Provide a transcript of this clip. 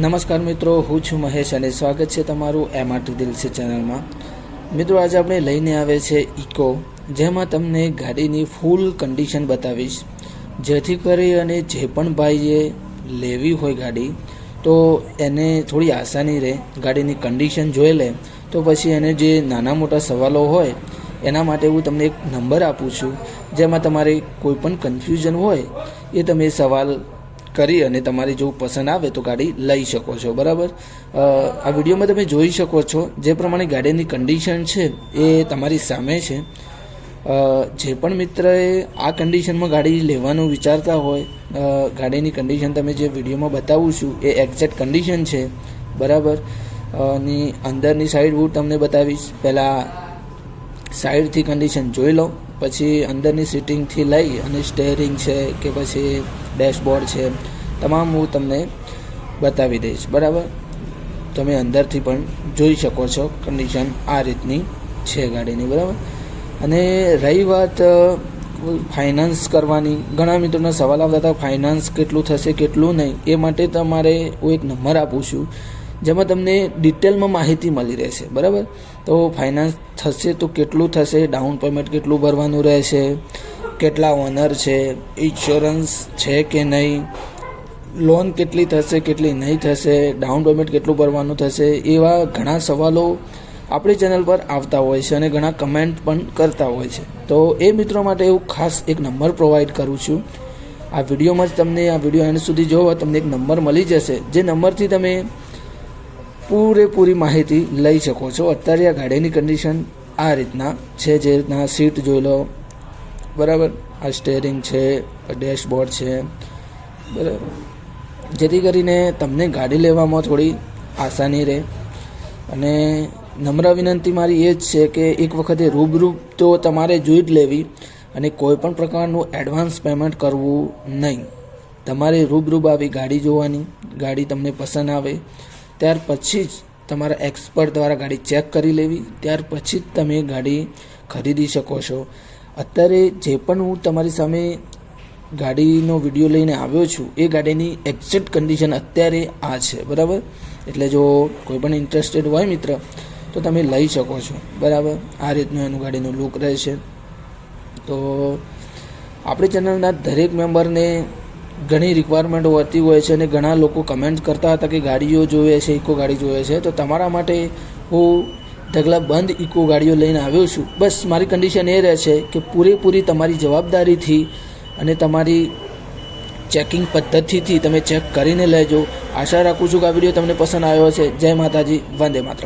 નમસ્કાર મિત્રો, હું છું મહેશ અને સ્વાગત છે તમારું એમ એમઆરટી દિલસે ચેનલમાં. મિત્રો, આજે આપણે લઈને આવે છે ઇકો, જેમાં તમને ગાડીની ફૂલ કન્ડિશન બતાવીશ. જેથી કરી અને જે પણ ભાઈએ લેવી હોય ગાડી, તો એને થોડી આસાની રહે. ગાડીની કન્ડિશન જોઈ લે, તો પછી એને જે નાના મોટા સવાલો હોય, એના માટે હું તમને એક નંબર આપું છું. જેમાં તમારે કોઈ પણ કન્ફ્યુઝન હોય, એ તમે સવાલ કરી અને તમારે જો પસંદ આવે તો ગાડી લઈ શકો છો, બરાબર? આ વિડીયોમાં તમે જોઈ શકો છો, જે પ્રમાણે ગાડીની કન્ડિશન છે એ તમારી સામે છે. જે પણ મિત્રએ આ કન્ડિશનમાં ગાડી લેવાનું વિચારતા હોય ગાડીની કન્ડિશન તમે જે વિડીયોમાં બતાવું છું, એ એક્ઝેક્ટ કન્ડિશન છે, બરાબર? ની અંદરની સાઈડ હું તમને બતાવીશ. પહેલાં સાઈડથી કન્ડિશન જોઈ લો, પછી અંદરની સીટિંગથી લઈ અને સ્ટેરિંગ છે કે પછી ડેશબોર્ડ છે. તમામ હું તમને બતાવી દઈશ. બરાબર? તમે અંદરથી પણ જોઈ શકો છો કન્ડિશન આ રીતની છે ગાડીની. બરાબર? અને રહી વાત ફાઇનાન્સ કરવાની. ઘણા મિત્રોના સવાલ આવતા હતા ફાઇનાન્સ કેટલું થશે, કેટલું નહીં? એ માટે તમારે હું એક નંબર આપું છું, જેમાં તમને ડિટેલમાં માહિતી મળી રહેશે. બરાબર? તો ફાઇનાન્સ થશે તો કેટલું થશે? ડાઉન પેમેન્ટ કેટલું ભરવાનું રહેશે? કેટલા ઓનર છે ઇન્સ્યોરન્સ છે કે નહીં લોન કેટલી થશે, કેટલી નહીં થશે ડાઉન પેમેન્ટ કેટલું ભરવાનું થશે, એવા ઘણા સવાલો આપણી ચેનલ પર આવતા હોય છે અને ઘણા કમેન્ટ પણ કરતા હોય છે. તો એ મિત્રો માટે હું ખાસ એક નંબર પ્રોવાઈડ કરું છું. આ વિડીયોમાં જ તમને, આ વીડિયો એન્ડ સુધી જોવા, તમને એક નંબર મળી જશે. જે નંબરથી તમે પૂરેપૂરી માહિતી લઈ શકો છો. અત્યારે આ ગાડીની કન્ડિશન આ રીતના છે, જે રીતના સીટ જોઈ લો બરાબર? આ સ્ટેરિંગ છે ડેશબોર્ડ છે. બરાબર. જેથી કરીને તમને ગાડી લેવામાં થોડી આસાની રહે. અને નમ્ર વિનંતી મારી એ જ છે કે એક વખતે રૂબરૂ તો તમારે જોઈ જ લેવી અને કોઈ પણ પ્રકારનું એડવાન્સ પેમેન્ટ કરવું નહીં. તમારે રૂબરૂબ આવી ગાડી જોવાની, ગાડી તમને પસંદ આવે, ત્યાર પછી જ તમારા એક્સપર્ટ દ્વારા ગાડી ચેક કરી લેવી, ત્યાર પછી જ તમે ગાડી ખરીદી શકો છો. અત્યારે જે પણ હું તમારી સામે ગાડીનો વીડિયો લઈને આવ્યો છું, એ ગાડીની એક્ઝેક્ટ કન્ડિશન અત્યારે આ છે, બરાબર? એટલે જો કોઈ પણ ઇન્ટરેસ્ટેડ હોય મિત્ર, તો તમે લઈ શકો છો, બરાબર? આ રીતનું એનું ગાડીનું લુક રહેશે તો આપણી ચેનલના દરેક મેમ્બરને ઘણી રિક્વાયરમેન્ટ હોતી હોય છે અને ઘણા લોકો કમેન્ટ કરતા હતા કે ગાડીઓ જોઈએ છે, ઇકો ગાડી જોઈએ છે. તો તમારા માટે હું ઢગલા બંધ ઇકો ગાડીઓ લઈને આવ્યો છું. બસ, મારી કન્ડિશન એ રહે છે કે પૂરેપૂરી તમારી જવાબદારીથી અને તમારી ચેકિંગ પદ્ધતિથી તમે ચેક કરીને લેજો. આશા રાખું છું કે આ વીડિયો તમને પસંદ આવ્યો છે જય માતાજી. વંદે માતરમ.